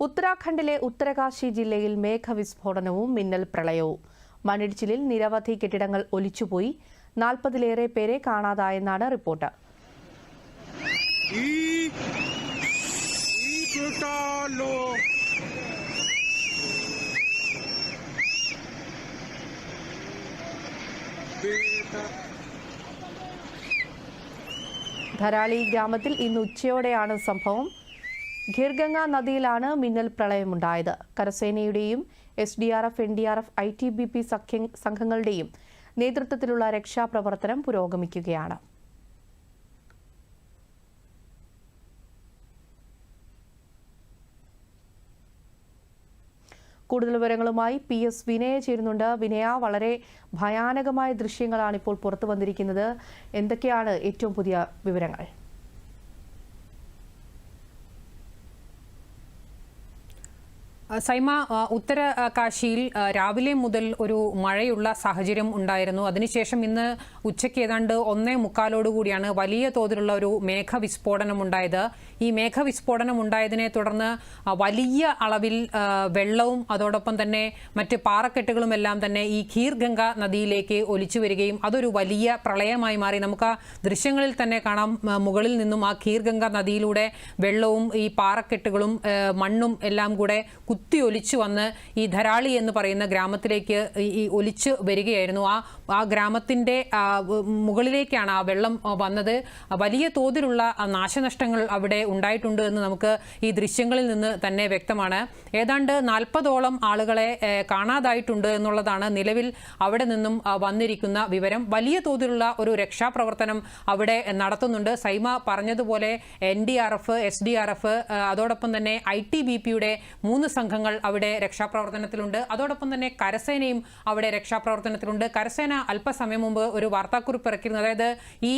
ഉത്തരാഖണ്ഡിലെ ഉത്തരകാശി ജില്ലയിൽ മേഘവിസ്ഫോടനവും മിന്നൽ പ്രളയവും. മണ്ണിടിച്ചിലിൽ നിരവധി കെട്ടിടങ്ങൾ ഒലിച്ചുപോയി. നാൽപ്പതിലേറെ പേരെ കാണാതായെന്നാണ് റിപ്പോർട്ട്. ധരാളി ഗ്രാമത്തിൽ ഇന്ന് ഉച്ചയോടെയാണ് സംഭവം. ഖീർഗംഗ നദിയിലാണ് മിന്നൽ പ്രളയമുണ്ടായത്. കരസേനയുടെയും S D R F N D R F I T B P സംഘങ്ങളുടെയും നേതൃത്വത്തിലുള്ള രക്ഷാപ്രവർത്തനം പുരോഗമിക്കുകയാണ്. കൂടുതൽ വിവരങ്ങളുമായി പി എസ് വിനയ ചേരുന്നുണ്ട്. വിനയ വളരെ ഭയാനകമായ ദൃശ്യങ്ങളാണ് ഇപ്പോൾ പുറത്തു വന്നിരിക്കുന്നത്. എന്തൊക്കെയാണ് ഏറ്റവും പുതിയ വിവരങ്ങൾ? സൈമ ഉത്തര കാശിയിൽ രാവിലെ മുതൽ ഒരു മഴയുള്ള സാഹചര്യം ഉണ്ടായിരുന്നു. അതിനുശേഷം ഇന്ന് ഉച്ചയ്ക്ക് ഏതാണ്ട് ഒന്നേ മുക്കാലോടുകൂടിയാണ് വലിയ തോതിലുള്ള ഒരു മേഘവിസ്ഫോടനം ഉണ്ടായത്. ഈ മേഘവിസ്ഫോടനം ഉണ്ടായതിനെ തുടർന്ന് വലിയ അളവിൽ വെള്ളവും അതോടൊപ്പം തന്നെ മറ്റ് പാറക്കെട്ടുകളും എല്ലാം തന്നെ ഈ ഖീർഗംഗ നദിയിലേക്ക് ഒലിച്ചു വരികയും അതൊരു വലിയ പ്രളയമായി മാറി. നമുക്ക് ആ ദൃശ്യങ്ങളിൽ തന്നെ കാണാം മുകളിൽ നിന്നും ആ ഖീർഗംഗ നദിയിലൂടെ വെള്ളവും ഈ പാറക്കെട്ടുകളും മണ്ണും എല്ലാം കൂടെ കുത്തി ഒലിച്ചു വന്ന് ഈ ധരാളി എന്ന് പറയുന്ന ഗ്രാമത്തിലേക്ക് ഈ- ഒലിച്ചു വരികയായിരുന്നു. ആ ആ ഗ്രാമത്തിന്റെ മുകളിലേക്കാണ് ആ വെള്ളം വന്നത്. വലിയ തോതിലുള്ള നാശനഷ്ടങ്ങൾ അവിടെ ഉണ്ടായിട്ടുണ്ട് എന്ന് നമുക്ക് ഈ ദൃശ്യങ്ങളിൽ നിന്ന് തന്നെ വ്യക്തമാണ്. ഏതാണ്ട് നാൽപ്പതോളം ആളുകളെ കാണാതായിട്ടുണ്ട് എന്നുള്ളതാണ് നിലവിൽ അവിടെ നിന്നും വന്നിരിക്കുന്ന വിവരം. വലിയ തോതിലുള്ള ഒരു രക്ഷാപ്രവർത്തനം അവിടെ നടത്തുന്നുണ്ട്. സൈമ പറഞ്ഞതുപോലെ N D R F S D R F അതോടൊപ്പം തന്നെ ഐ ടി ബി പിയുടെ മൂന്ന് സംഘങ്ങൾ അവിടെ രക്ഷാപ്രവർത്തനത്തിലുണ്ട്. അതോടൊപ്പം തന്നെ കരസേനയും അവിടെ രക്ഷാപ്രവർത്തനത്തിലുണ്ട്. കരസേന അല്പസമയം മുമ്പ് ഒരു വാർത്താക്കുറിപ്പ് ഇറക്കിയിരുന്നു. അതായത് ഈ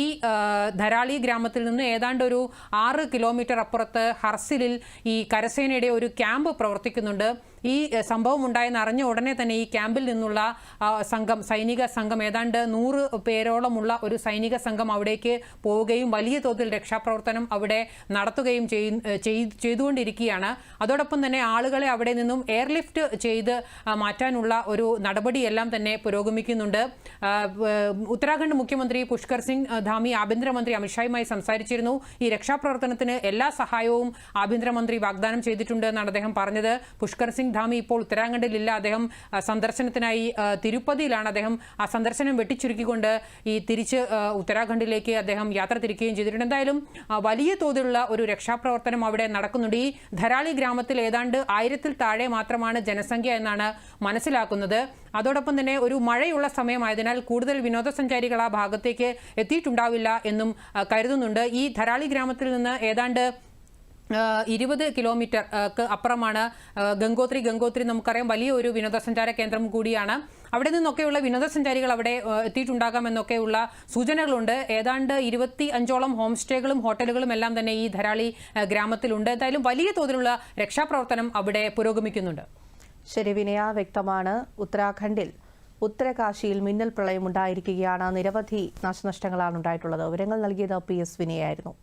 ധരാളി ഗ്രാമത്തിൽ നിന്ന് ഏതാണ്ട് ഒരു ആറ് കിലോമീറ്റർ അപ്പുറത്ത് ഹർസിലിൽ ഈ കരസേനയുടെ ഒരു ക്യാമ്പ് പ്രവർത്തിക്കുന്നുണ്ട്. ഈ സംഭവം ഉണ്ടായെന്ന് അറിഞ്ഞ ഉടനെ തന്നെ ഈ ക്യാമ്പിൽ നിന്നുള്ള സംഘം സൈനിക സംഘം ഏതാണ്ട് നൂറ് പേരോളമുള്ള ഒരു സൈനിക സംഘം അവിടേക്ക് പോവുകയും വലിയ തോതിൽ രക്ഷാപ്രവർത്തനം അവിടെ നടത്തുകയും ചെയ്- ചെയ്- ചെയ്തുകൊണ്ടിരിക്കുകയാണ്. അതോടൊപ്പം തന്നെ ആളുകളെ അവിടെ നിന്നും എയർലിഫ്റ്റ് ചെയ്ത് മാറ്റാനുള്ള ഒരു നടപടിയെല്ലാം തന്നെ പുരോഗമിക്കുന്നുണ്ട്. ഉത്തരാഖണ്ഡ് മുഖ്യമന്ത്രി പുഷ്കർ സിംഗ് ധാമി ആഭ്യന്തരമന്ത്രി അമിത്ഷായുമായി സംസാരിച്ചിരുന്നു. ഈ രക്ഷാപ്രവർത്തനത്തിന് എല്ലാ സഹായവും ആഭ്യന്തരമന്ത്രി വാഗ്ദാനം ചെയ്തിട്ടുണ്ട് എന്നാണ് അദ്ദേഹം പറഞ്ഞത്. പുഷ്കർ സിംഗ് ധാമി ഇപ്പോൾ ഉത്തരാഖണ്ഡിലില്ല. അദ്ദേഹം സന്ദർശനത്തിനായി തിരുപ്പതിയിലാണ്. അദ്ദേഹം ആ സന്ദർശനം വെട്ടിച്ചുരുക്കിക്കൊണ്ട് ഈ തിരിച്ച് ഉത്തരാഖണ്ഡിലേക്ക് അദ്ദേഹം യാത്ര തിരിക്കുകയും ചെയ്തിട്ടുണ്ട്. എന്തായാലും വലിയ തോതിലുള്ള ഒരു രക്ഷാപ്രവർത്തനം അവിടെ നടക്കുന്നുണ്ട്. ഈ ധരാളി ഗ്രാമത്തിൽ ഏതാണ്ട് ആയിരത്തിൽ താഴെ മാത്രമാണ് ജനസംഖ്യ എന്നാണ് മനസ്സിലാക്കുന്നത്. അതോടൊപ്പം തന്നെ ഒരു മഴയുള്ള സമയമായതിനാൽ കൂടുതൽ വിനോദസഞ്ചാരികൾ ആ ഭാഗത്തേക്ക് എത്തിയിട്ടുണ്ടാവില്ല എന്നും കരുതുന്നുണ്ട്. ഈ ധരാളി ഗ്രാമത്തിൽ നിന്ന് ഏതാണ്ട് ഇരുപത് കിലോമീറ്റർ അപ്പുറമാണ് ഗംഗോത്രി. ഗംഗോത്രി നമുക്കറിയാം വലിയൊരു വിനോദസഞ്ചാര കേന്ദ്രം കൂടിയാണ്. അവിടെ നിന്നൊക്കെയുള്ള വിനോദസഞ്ചാരികൾ അവിടെ എത്തിയിട്ടുണ്ടാകാമെന്നൊക്കെയുള്ള സൂചനകളുണ്ട്. ഏതാണ്ട് ഇരുപത്തി അഞ്ചോളം ഹോം സ്റ്റേകളും ഹോട്ടലുകളും എല്ലാം തന്നെ ഈ ധരാളി ഗ്രാമത്തിലുണ്ട്. എന്തായാലും വലിയ തോതിലുള്ള രക്ഷാപ്രവർത്തനം അവിടെ പുരോഗമിക്കുന്നുണ്ട്. ശരി വിനയ വ്യക്തമാണ്. ഉത്തരാഖണ്ഡിൽ ഉത്തരകാശിയിൽ മിന്നൽ പ്രളയം ഉണ്ടായിരിക്കുകയാണ്. നിരവധി നാശനഷ്ടങ്ങളാണ് ഉണ്ടായിട്ടുള്ളത്. വിവരങ്ങൾ നൽകിയത് പി എസ് വിനയായിരുന്നു.